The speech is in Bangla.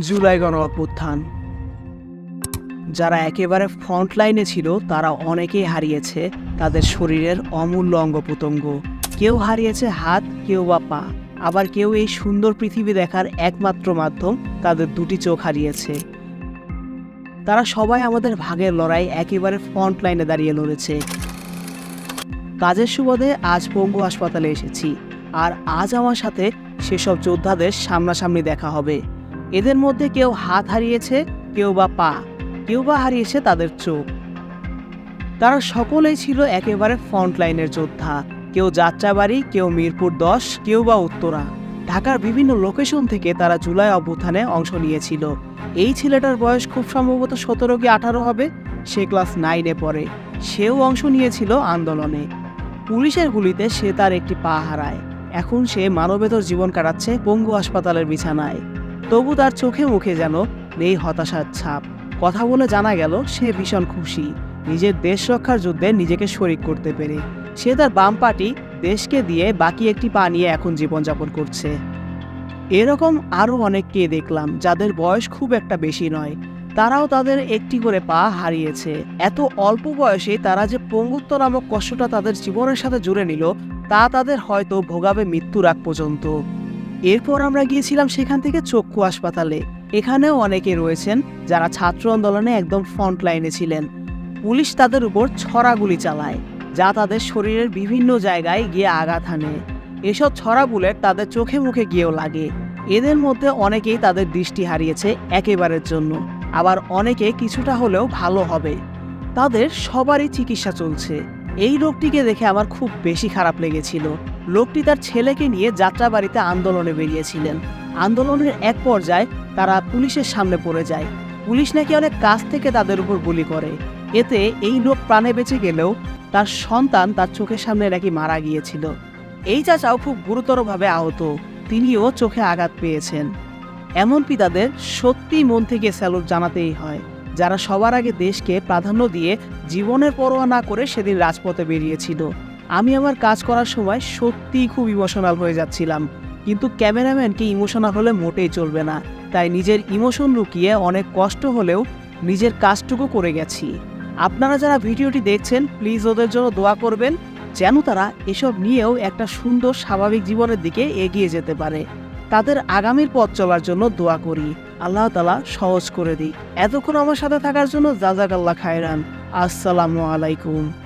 জুলাই গণ অভ্যুত্থান যারা একেবারে ফ্রন্ট লাইনে ছিল, তারা অনেকেই হারিয়েছে তাদের শরীরের অমূল্য অঙ্গ প্রত্যঙ্গ কেউ হারিয়েছে হাত, কেউ বা পা। আবার কেউ এই সুন্দর পৃথিবী দেখার একমাত্র মাধ্যম তাদের দুটি চোখ হারিয়েছে। তারা সবাই আমাদের ভাগের লড়াই একেবারে ফ্রন্ট লাইনে দাঁড়িয়ে লড়েছে। কাজের সুবাদে আজ পঙ্গু হাসপাতালে এসেছি। আর আজ আমার সাথে সেসব যোদ্ধাদের সামনাসামনি দেখা হবে। এদের মধ্যে কেউ হাত হারিয়েছে, কেউ বা পা, কেউ বা হারিয়েছে তাদের চোখ। তারা সকলেই ছিল একেবারে ফ্রন্ট লাইনের যোদ্ধা। কেউ যাত্রাবাড়ি, কেউ মিরপুর দশ, কেউ বা উত্তরা। ঢাকার বিভিন্ন লোকেশন থেকে তারা জুলাই অভ্যুত্থানে অংশ নিয়েছিল। এই ছেলেটার বয়স খুব সম্ভবত সতেরো কি আঠারো হবে, সে ক্লাস নাইনে পড়ে। সেও অংশ নিয়েছিল আন্দোলনে। পুলিশের গুলিতে সে তার একটি পা হারায়। এখন সে মানবেতর জীবন কাটাচ্ছে পঙ্গু হাসপাতালের বিছানায়। তবু তার চোখে মুখে যেন নেই হতাশার ছাপ। কথা বলে জানা গেল, সে ভীষণ খুশি। নিজের দেশ রক্ষার যুদ্ধে নিজেকে শরিক করতে পেরে। সে তার বাম পাটি দেশকে দিয়ে বাকি একটি পা নিয়ে এখন জীবনযাপন করছে। এরকম আরও অনেককে দেখলাম, যাদের বয়স খুব একটা বেশি নয়। তারাও তাদের একটি করে পা হারিয়েছে। এত অল্প বয়সে তারা যে পঙ্গুত্ব নামক কষ্টটা তাদের জীবনের সাথে জুড়ে নিল, তা তাদের হয়তো ভোগাবে মৃত্যুর আগ পর্যন্ত। এরপর আমরা গিয়েছিলাম সেখান থেকে চক্ষু হাসপাতালে। এখানেও অনেকে রয়েছেন যারা ছাত্র আন্দোলনে একদম ফ্রন্ট লাইনে ছিলেন। পুলিশ তাদের উপর ছড়াগুলি চালায়, যা তাদের শরীরের বিভিন্ন জায়গায় গিয়ে আঘাত হানে। এসব ছড়া বুলেট তাদের চোখে মুখে গিয়েও লাগে। এদের মধ্যে অনেকেই তাদের দৃষ্টি হারিয়েছে একেবারের জন্য। আবার অনেকে কিছুটা হলেও ভালো হবে। তাদের সবারই চিকিৎসা চলছে। এই রোগটিকে দেখে আমার খুব বেশি খারাপ লেগেছিল। লোকটি তার ছেলেকে নিয়ে যাত্রাবাড়িতে আন্দোলনে বেরিয়েছিলেন। আন্দোলনের এক পর্যায়ে তারা পুলিশের সামনে পড়ে যায়। পুলিশ নাকি অনেক কাছ থেকে তাদের উপর গুলি করে। এতে এই লোক প্রাণে বেঁচে গেলেও তার সন্তান তার চোখের সামনে নাকি মারা গিয়েছিল। এই চাচাও খুব গুরুতরভাবে আহত। তিনিও চোখে আঘাত পেয়েছেন। এমন পিতাদের সত্যি মন থেকে স্যালুট জানাতেই হয়, যারা সবার আগে দেশকে প্রাধান্য দিয়ে জীবনের পরোয়া না করে সেদিন রাজপথে বেরিয়েছিল। আমি আমার কাজ করার সময় সত্যিই খুব ইমোশনাল হয়ে যাচ্ছিলাম। কিন্তু ক্যামেরাম্যানকে ইমোশনাল হলে মোটেই চলবে না। তাই নিজের ইমোশন লুকিয়ে অনেক কষ্ট হলেও নিজের কাজটুকু করে গেছি। আপনারা যারা ভিডিওটি দেখছেন প্লিজ ওদের জন্য দোয়া করবেন, যেন তারা এসব নিয়েও একটা সুন্দর স্বাভাবিক জীবনের দিকে এগিয়ে যেতে পারে। তাদের আগামীর পথ চলার জন্য দোয়া করি। আল্লাহ তালা সহজ করে দিই এতক্ষণ আমার সাথে থাকার জন্য জাজাক আল্লাহ খায়রান। আসসালামু আলাইকুম।